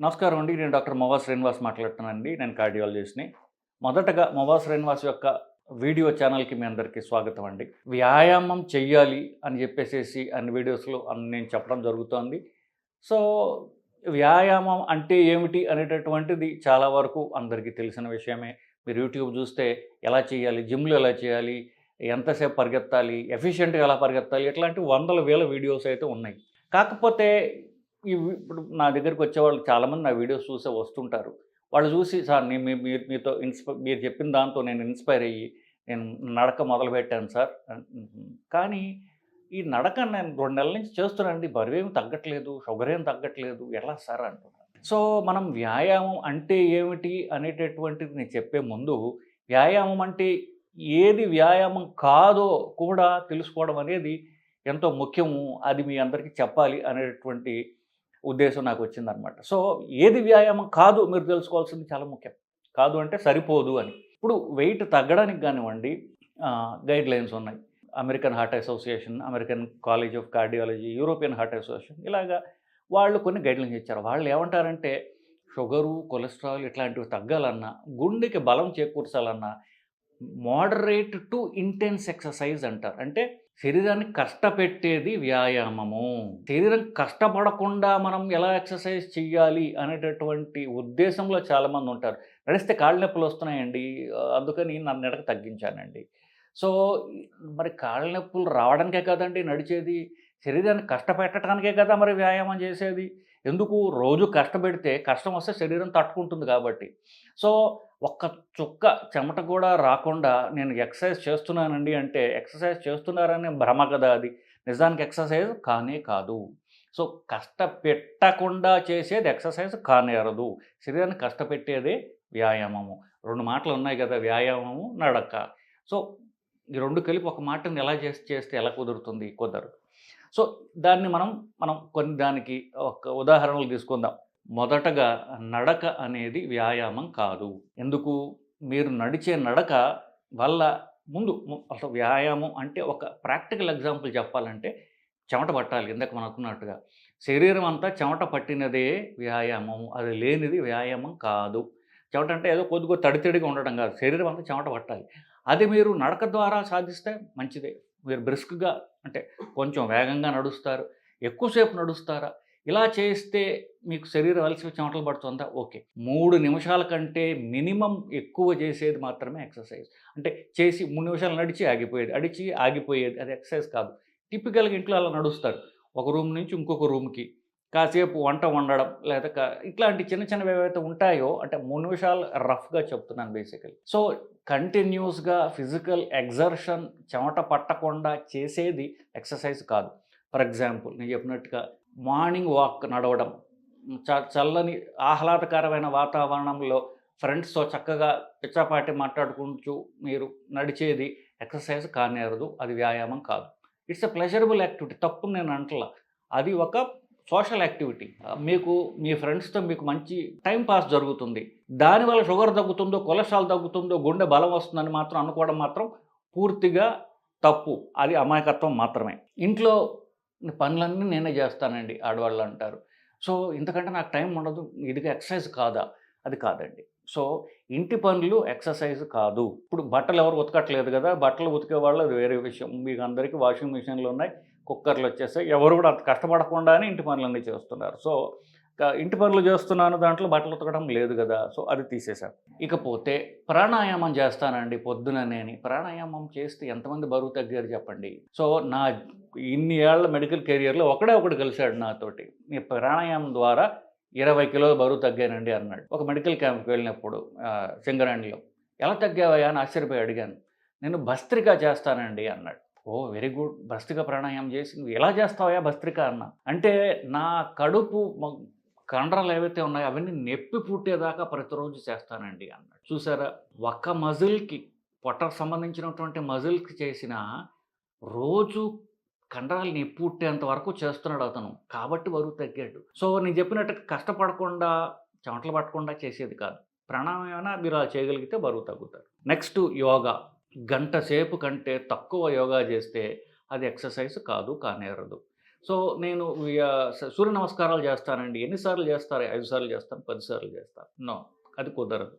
నమస్కారం అండి. నేను డాక్టర్ మొవా శ్రీనివాస్ మాట్లాడుతున్నానండి. నేను కార్డియాలజిస్ట్ని. మొదటగా మొవా శ్రీనివాస్ యొక్క వీడియో ఛానల్కి మీ అందరికీ స్వాగతం అండి. వ్యాయామం చెయ్యాలి అని చెప్పేసేసి అన్ని వీడియోస్లో నేను చెప్పడం జరుగుతోంది. సో వ్యాయామం అంటే ఏమిటి అనేటటువంటిది చాలా వరకు అందరికీ తెలిసిన విషయమే. మీరు యూట్యూబ్ చూస్తే ఎలా చేయాలి జిమ్లో ఎలా చేయాలి ఎంతసేపు పరిగెత్తాలి ఎఫిషియెంట్గా ఎలా పరిగెత్తాలి ఇట్లాంటి వందల వేల వీడియోస్ అయితే ఉన్నాయి. కాకపోతే ఇప్పుడు నా దగ్గరికి వచ్చే వాళ్ళు చాలామంది నా వీడియోస్ చూసే వస్తుంటారు. వాళ్ళు చూసి సార్ నేను మీ- మీరు మీతో ఇన్స్పై మీరు చెప్పిన దాంతో నేను ఇన్స్పైర్ అయ్యి నేను నడక మొదలుపెట్టాను సార్. కానీ ఈ నడక నేను రెండు నెలల నుంచి చేస్తున్నానండి. బరువేం తగ్గట్లేదు షుగర్ ఏం తగ్గట్లేదు. ఎలా సార్ అంటున్నాను సో మనం వ్యాయామం అంటే ఏమిటి అనేటటువంటిది నేను చెప్పే ముందు వ్యాయామం అంటే ఏది వ్యాయామం కాదో కూడా తెలుసుకోవడం అనేది ఎంతో ముఖ్యము. అది మీ అందరికీ చెప్పాలి అనేటటువంటి ఉద్దేశం నాకు వచ్చిందనమాట సో ఏది వ్యాయామం కాదు మీరు తెలుసుకోవాల్సింది చాలా ముఖ్యం. కాదు అంటే సరిపోదు అని. ఇప్పుడు వెయిట్ తగ్గడానికి కానివ్వండి గైడ్ లైన్స్ ఉన్నాయి. American heart association American college of cardiology European heart association ఇలాగా వాళ్ళు కొన్ని గైడ్ లైన్స్ ఇచ్చారు. వాళ్ళు ఏమంటారంటే షుగరు కొలెస్ట్రాల్ ఇట్లాంటివి తగ్గాలన్నా గుండెకి బలం చేకూర్చాలన్నా మోడరేట్ టు ఇంటెన్స్ ఎక్సర్సైజ్ అంటారు. అంటే శరీరాన్ని కష్టపెట్టేది వ్యాయామము. శరీరం కష్టపడకుండా మనం ఎలా ఎక్సర్సైజ్ చెయ్యాలి అనేటటువంటి ఉద్దేశంలో చాలామంది ఉంటారు. నడిస్తే కాళ్ళ నొప్పులు వస్తున్నాయండి. అందుకని నన్ను నడక తగ్గించానండి. సో మరి కాళ్ళ నొప్పులు రావడానికే కదండి నడిచేది. శరీరాన్ని కష్టపెట్టడానికే కదా మరి వ్యాయామం చేసేది. ఎందుకు? రోజు కష్టపెడితే కష్టం వస్తే శరీరం తట్టుకుంటుంది కాబట్టి. సో ఒక్క చుక్క చెమట కూడా రాకుండా నేను ఎక్సర్సైజ్ చేస్తున్నానండి అంటే ఎక్సర్సైజ్ చేస్తున్నారనే భ్రమ కదా అది. నిజానికి ఎక్సర్సైజ్ కానే కాదు. సో కష్టపెట్టకుండా చేసేది ఎక్సర్సైజ్ కానేరదు. శరీరాన్ని కష్టపెట్టేదే వ్యాయామము. రెండు మాటలు ఉన్నాయి కదా వ్యాయామము నడక. సో ఈ రెండు కలిపి ఒక మాటని ఎలా చేసి చేస్తే ఎలా కుదురుతుంది? కుదరదు. సో దాన్ని మనం మనం కొన్ని దానికి ఒక ఉదాహరణలు తీసుకుందాం. మొదటగా నడక అనేది వ్యాయామం కాదు. ఎందుకు? మీరు నడిచే నడక వల్ల ముందు అసలు వ్యాయామం అంటే ఒక ప్రాక్టికల్ ఎగ్జాంపుల్ చెప్పాలంటే చెమట పట్టాలి ఇందాక మనం అనుకున్నట్టుగా. శరీరం అంతా చెమట పట్టినదే వ్యాయామం అది లేనిది వ్యాయామం కాదు. చెమట అంటే ఏదో కొద్దిగా తడితడిగా ఉండడం కాదు. శరీరం అంతా చెమట పట్టాలి. అది మీరు నడక ద్వారా సాధిస్తే మంచిదే. మీరు బ్రిస్క్గా అంటే కొంచెం వేగంగా నడుస్తారు. ఎక్కువసేపు నడుస్తారా? ఇలా చేస్తే మీకు శరీరం అలసి చెమటలు పడుతుందా? ఓకే. మూడు నిమిషాల కంటే మినిమం ఎక్కువ చేసేది మాత్రమే ఎక్సర్సైజ్. అంటే చేసి మూడు నిమిషాలు నడిచి ఆగిపోయేది అడిచి ఆగిపోయేది అది ఎక్సర్సైజ్ కాదు. టిపికల్గా ఇంట్లో అలా నడుస్తారు. ఒక రూమ్ నుంచి ఇంకొక రూమ్కి. కాసేపు వంట వండడం లేదా కా- ఇట్లాంటి చిన్న చిన్నవి ఏవైతే ఉంటాయో అంటే మూడు నిమిషాలు రఫ్గా చెప్తున్నాను బేసికలీ సో కంటిన్యూస్గా ఫిజికల్ ఎగ్జర్షన్ చెమట పట్టకుండా చేసేది ఎక్సర్సైజ్ కాదు. ఫర్ ఎగ్జాంపుల్ నేను చెప్పినట్టుగా మార్నింగ్ వాక్ నడవడం. చ చల్లని ఆహ్లాదకరమైన వాతావరణంలో ఫ్రెండ్స్తో చక్కగా పిచ్చాపాటి మాట్లాడుకుంటూ మీరు నడిచేది ఎక్సర్సైజ్ కానేరదు అది వ్యాయామం కాదు. ఇట్స్ ఎ ప్లెజరబుల్ యాక్టివిటీ తప్పు నేను అంటలా. అది ఒక సోషల్ యాక్టివిటీ. మీకు మీ ఫ్రెండ్స్తో మీకు మంచి టైం పాస్ జరుగుతుంది. దానివల్ల షుగర్ తగ్గుతుందో కొలెస్ట్రాల్ తగ్గుతుందో గుండె బలం వస్తుందని మాత్రం అనుకోవడం మాత్రం పూర్తిగా తప్పు. అది అమాయకత్వం మాత్రమే. ఇంట్లో పనులన్నీ నేనే చేస్తానండి ఆడవాళ్ళు అంటారు. సో ఇంతకంటే నాకు టైం ఉండదు. ఇదిగా ఎక్సర్సైజ్ కాదా? అది కాదండి. సో ఇంటి పనులు ఎక్సర్సైజ్ కాదు. ఇప్పుడు బట్టలు ఎవరు ఉతకట్లేదు కదా! బట్టలు ఉతికే వాళ్ళు అది వేరే విషయం. మీకు అందరికీ వాషింగ్ మిషన్లు ఉన్నాయి కుక్కర్లు వచ్చేసాయి. ఎవరు కూడా అంత కష్టపడకుండానే ఇంటి పనులన్నీ చేస్తున్నారు. సో ఇంటి పనులు చేస్తున్నాను దాంట్లో బట్టలు ఉతకడం లేదు కదా సో అది తీసేశాను. ఇకపోతే ప్రాణాయామం చేస్తానండి పొద్దున నేను. ప్రాణాయామం చేస్తే ఎంతమంది బరువు తగ్గారు చెప్పండి. సో నా ఇన్ని ఏళ్ళ మెడికల్ కెరియర్లో ఒకడే ఒకడు కలిశాడు నాతోటి. ఈ ప్రాణాయామం ద్వారా ఇరవై కిలోల బరువు తగ్గానండి అన్నాడు. ఒక మెడికల్ క్యాంప్కి వెళ్ళినప్పుడు సింగరాణిలో. ఎలా తగ్గావయ్యా? అని ఆశ్చర్యపోయి అడిగాను. నేను భస్త్రిక చేస్తానండి అన్నాడు. ఓ వెరీ గుడ్. భస్త్రిక ప్రాణాయామం చేసి నువ్వు ఎలా చేస్తావయ్యా భస్త్రిక? అన్న. అంటే నా కడుపు కండరాలు ఏవైతే ఉన్నాయో అవన్నీ నొప్పి పుట్టేదాకా ప్రతిరోజు చేస్తానండి అన్నాడు. చూసారా? ఒక్క మజిల్కి పొట్టకు సంబంధించినటువంటి మజిల్కి చేసిన రోజు కండరాలు నొప్పి పుట్టేంత వరకు చేస్తున్నాడు అతను. కాబట్టి బరువు తగ్గాడు. సో నేను చెప్పినట్టు కష్టపడకుండా చెమటలు పట్టకుండా చేసేది కాదు. ప్రాణాయామం మీరు అలా చేయగలిగితే బరువు తగ్గుతారు నెక్స్ట్ యోగా. గంట సేపు కంటే తక్కువ యోగా చేస్తే అది ఎక్సర్సైజ్ కాదు కానేరదు. సో నేను ఇక సూర్య నమస్కారాలు చేస్తానండి. ఎన్నిసార్లు చేస్తారు? ఐదు సార్లు చేస్తాను పదిసార్లు చేస్తాను నో అది కుదరదు.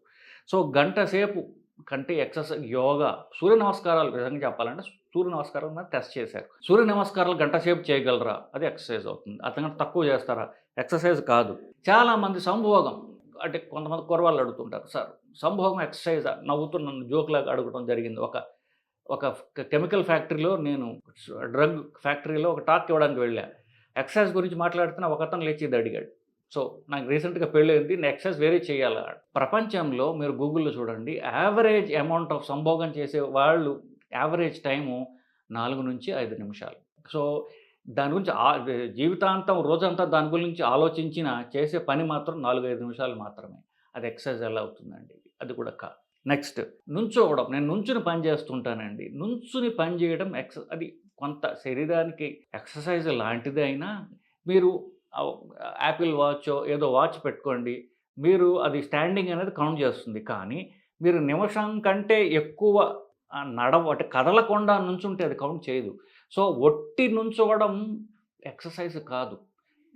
సో గంట సేపు కంటే ఎక్సర్సైజ్ యోగా సూర్య నమస్కారాలు విధంగా చెప్పాలంటే సూర్య నమస్కారం టెస్ట్ చేశారు. సూర్య నమస్కారాలు గంట సేపు చేయగలరా? అది ఎక్సర్సైజ్ అవుతుంది. అతను తక్కువ చేస్తారా? ఎక్సర్సైజ్ కాదు. చాలామంది సంభోగం అంటే కొంతమంది కురవాళ్ళు అడుగుతుంటారు సార్ సంభోగం ఎక్సర్సైజ్? నవ్వుతూ నన్ను జోక్లాగా అడగడం జరిగింది ఒక ఒక కెమికల్ ఫ్యాక్టరీలో నేను డ్రగ్ ఫ్యాక్టరీలో ఒక టాక్ ఇవ్వడానికి వెళ్ళా. ఎక్సైజ్ గురించి మాట్లాడుతున్న ఒక అతను లేచి ఇది అడిగాడు. సో నాకు రీసెంట్గా పెళ్ళి నేను ఎక్సర్సైజ్ వేరే చేయాలి ప్రపంచంలో మీరు గూగుల్లో చూడండి యావరేజ్ అమౌంట్ ఆఫ్ సంభోగం చేసే వాళ్ళు యావరేజ్ టైము నాలుగు నుంచి ఐదు నిమిషాలు. సో దాని గురించి జీవితాంతం రోజంతా దాని గురించి ఆలోచించిన చేసే పని మాత్రం నాలుగు ఐదు నిమిషాలు మాత్రమే. అది ఎక్సర్సైజ్ ఎలా అవుతుందండి? అది కూడా కాదు. నెక్స్ట్ నుంచోవడం నేను నుంచుని పని చేస్తుంటానండి. నుంచుని పని చేయడం ఎక్స అది కొంత శరీరానికి ఎక్సర్సైజ్ లాంటిది అయినా మీరు యాపిల్ వాచ్ ఏదో వాచ్ పెట్టుకోండి మీరు అది స్టాండింగ్ అనేది కౌంట్ చేస్తుంది. కానీ మీరు నిమిషం కంటే ఎక్కువ నడవ అంటే కదలకుండా నుంచుంటే అది కౌంట్ చేయదు. సో ఒట్టి నుంచోవడం ఎక్సర్సైజ్ కాదు.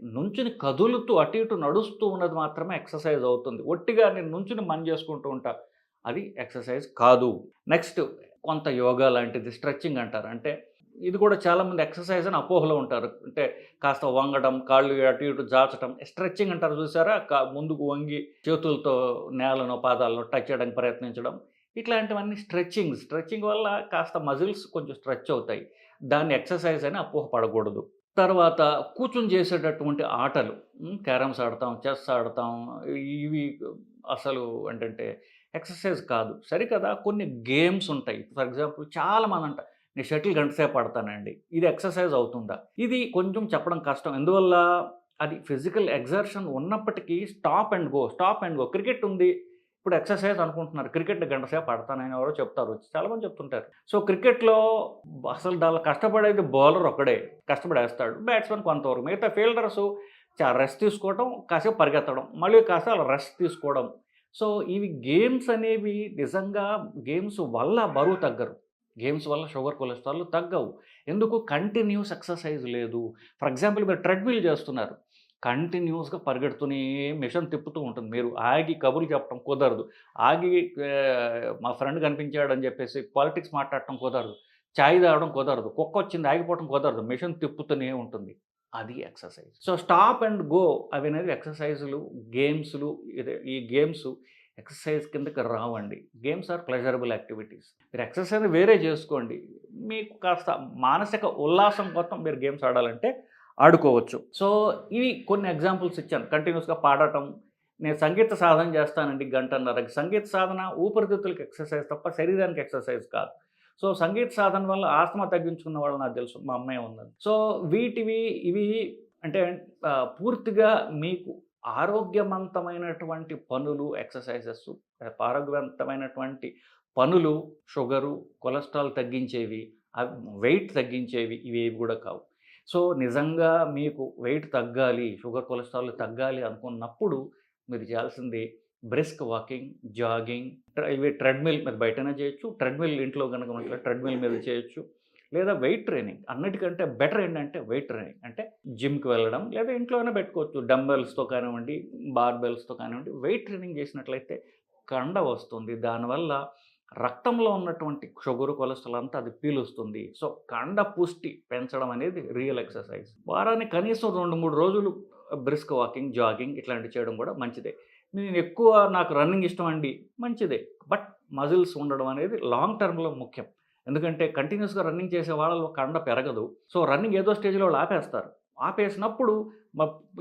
నుంచుని కదులుతూ అటు ఇటు నడుస్తూ ఉన్నది మాత్రమే ఎక్సర్సైజ్ అవుతుంది. ఒట్టిగా నేను నుంచుని మని చేసుకుంటూ ఉంటాను అది ఎక్సర్సైజ్ కాదు. నెక్స్ట్ కొంత యోగా లాంటిది స్ట్రెచ్చింగ్ అంటారు. అంటే ఇది కూడా చాలామంది ఎక్సర్సైజ్ అని అపోహలో ఉంటారు. అంటే కాస్త వంగడం కాళ్ళు అటు ఇటు జాచడం స్ట్రెచ్చింగ్ అంటారు చూసారా? కా- ముందుకు వంగి చేతులతో నేలను పాదాలను టచ్ చేయడానికి ప్రయత్నించడం. ఇట్లాంటివన్నీ స్ట్రెచ్చింగ్. స్ట్రెచ్చింగ్ వల్ల కాస్త మజిల్స్ కొంచెం స్ట్రెచ్ అవుతాయి. దాన్ని ఎక్సర్సైజ్ అని అపోహ పడకూడదు. తర్వాత కూర్చుని చేసేటటువంటి ఆటలు. క్యారమ్స్ ఆడతాం చెస్ ఆడతాం. ఇవి అసలు ఏంటంటే ఎక్సర్సైజ్ కాదు. సరికదా కొన్ని గేమ్స్ ఉంటాయి. ఫర్ ఎగ్జాంపుల్ చాలామంది అంట నేను షటిల్ గంట సేపు ఆడతానండి. ఇది ఎక్సర్సైజ్ అవుతుందా? ఇది కొంచెం చెప్పడం కష్టం. ఎందువల్ల? అది ఫిజికల్ ఎగ్జర్షన్ ఉన్నప్పటికీ stop and go stop and go. Cricket ఉంది. ఇప్పుడు ఎక్సర్సైజ్ అనుకుంటున్నారు. క్రికెట్ గంట సేపు ఆడతానని ఎవరో చెప్తారు. వచ్చి చాలామంది చెప్తుంటారు. సో క్రికెట్లో అసలు దానిలో కష్టపడేది బౌలర్ ఒక్కడే కష్టపడేస్తాడు. బ్యాట్స్మెన్ కొంతవరకు. మిగతా ఫీల్డర్స్ రెస్ట్ తీసుకోవడం కాసేపు పరిగెత్తడం. మళ్ళీ కాసేపు అలా రెస్ట్ తీసుకోవడం. సో ఇవి గేమ్స్ అనేవి నిజంగా గేమ్స్ వల్ల బరువు తగ్గరు. గేమ్స్ వల్ల షుగర్ కొలెస్ట్రాల్ తగ్గవు. ఎందుకు? కంటిన్యూస్ ఎక్సర్సైజ్ లేదు. ఫర్ ఎగ్జాంపుల్ మీరు ట్రెడ్మిల్ చేస్తున్నారు. కంటిన్యూస్గా పరిగెడుతూనే మిషన్ తిప్పుతూ ఉంటుంది. మీరు ఆగి కబుర్లు చెప్పడం కుదరదు. ఆగి మా ఫ్రెండ్ కనిపించాడని చెప్పేసి పాలిటిక్స్ మాట్లాడటం కుదరదు. చాయ్ తాగడం కుదరదు. కుక్క వచ్చింది ఆగిపోవడం కుదరదు. మిషన్ తిప్పుతూనే ఉంటుంది. అది exercise. So stop and go అవి అనేది ఎక్సర్సైజులు గేమ్స్లు ఇదే ఈ గేమ్స్ ఎక్సర్సైజ్ కిందకి రావండి. Games are pleasurable activities. మీరు ఎక్సర్సైజ్ వేరే చేసుకోండి. మీకు కాస్త మానసిక ఉల్లాసం కోసం మీరు గేమ్స్ ఆడాలంటే ఆడుకోవచ్చు. సో ఇవి కొన్ని ఎగ్జాంపుల్స్ ఇచ్చాను. కంటిన్యూస్గా పాడటం నేను సంగీత సాధన చేస్తానండి గంటన్నరకి. సంగీత సాధన ఊపిరితిత్తులకి ఎక్సర్సైజ్ తప్ప శరీరానికి ఎక్సర్సైజ్ కాదు. సో సంగీత సాధన వల్ల ఆస్తమా తగ్గించుకున్న వాళ్ళు నాకు తెలుసు మా అమ్మాయి ఉన్నది సో వీటివి ఇవి అంటే పూర్తిగా మీకు ఆరోగ్యవంతమైనటువంటి పనులు ఎక్సర్సైజెస్ ఆరోగ్యవంతమైనటువంటి పనులు షుగరు కొలెస్ట్రాల్ తగ్గించేవి వెయిట్ తగ్గించేవి ఇవేవి కూడా కావు. సో నిజంగా మీకు వెయిట్ తగ్గాలి షుగర్ కొలెస్ట్రాల్ తగ్గాలి అనుకున్నప్పుడు మీరు చేయాల్సింది బ్రిస్క్ వాకింగ్ జాగింగ్ ఇవి ట్రెడ్మిల్ మీద బయటనే చేయొచ్చు. ట్రెడ్మిల్ ఇంట్లో కనుక ఉంటే ట్రెడ్మిల్ మీద చేయొచ్చు. లేదా వెయిట్ ట్రైనింగ్. అన్నిటికంటే బెటర్ ఏంటంటే వెయిట్ ట్రైనింగ్. అంటే జిమ్కి వెళ్ళడం లేదా ఇంట్లోనే పెట్టుకోవచ్చు. డంబెల్స్తో కానివ్వండి బార్బెల్స్తో కానివ్వండి వెయిట్ ట్రైనింగ్ చేసినట్లయితే కండ వస్తుంది. దానివల్ల రక్తంలో ఉన్నటువంటి షుగర్ కొలెస్ట్రాల్ అంతా అది పీలుస్తుంది. సో కండ పుష్టి పెంచడం అనేది రియల్ ఎక్సర్సైజ్. వారానికి కనీసం రెండు మూడు రోజులు బ్రిస్క్ వాకింగ్ జాగింగ్ ఇట్లాంటివి చేయడం కూడా మంచిదే. నేను ఎక్కువ నాకు రన్నింగ్ ఇష్టం అండి మంచిదే. బట్ మజిల్స్ ఉండడం అనేది లాంగ్ టర్మ్లో ముఖ్యం. ఎందుకంటే కంటిన్యూస్గా రన్నింగ్ చేసే వాళ్ళలో కండ పెరగదు. సో రన్నింగ్ ఏదో స్టేజ్లో వాళ్ళు ఆపేస్తారు ఆపేసినప్పుడు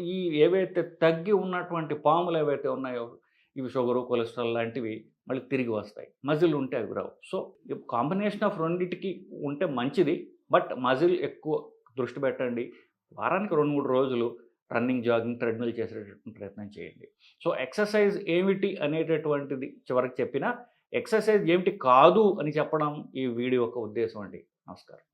ఈ ఏవైతే తగ్గి ఉన్నటువంటి పాములు ఏవైతే ఉన్నాయో ఇవి షుగరు కొలెస్ట్రాల్ లాంటివి మళ్ళీ తిరిగి వస్తాయి. మజిల్ ఉంటే అవి రావు. సో కాంబినేషన్ ఆఫ్ రెండింటికి ఉంటే మంచిది. బట్ మజిల్ ఎక్కువ దృష్టి పెట్టండి. వారానికి రెండు మూడు రోజులు రన్నింగ్ జాగింగ్ ట్రెడ్మిల్ చేసేటటువంటి ప్రయత్నం చేయండి. సో ఎక్సర్సైజ్ ఏమిటి అనేటటువంటిది చివరికి చెప్పిన ఎక్సర్సైజ్ ఏమిటి కాదు అని చెప్పడం ఈ వీడియో యొక్క ఉద్దేశం అండి. నమస్కారం.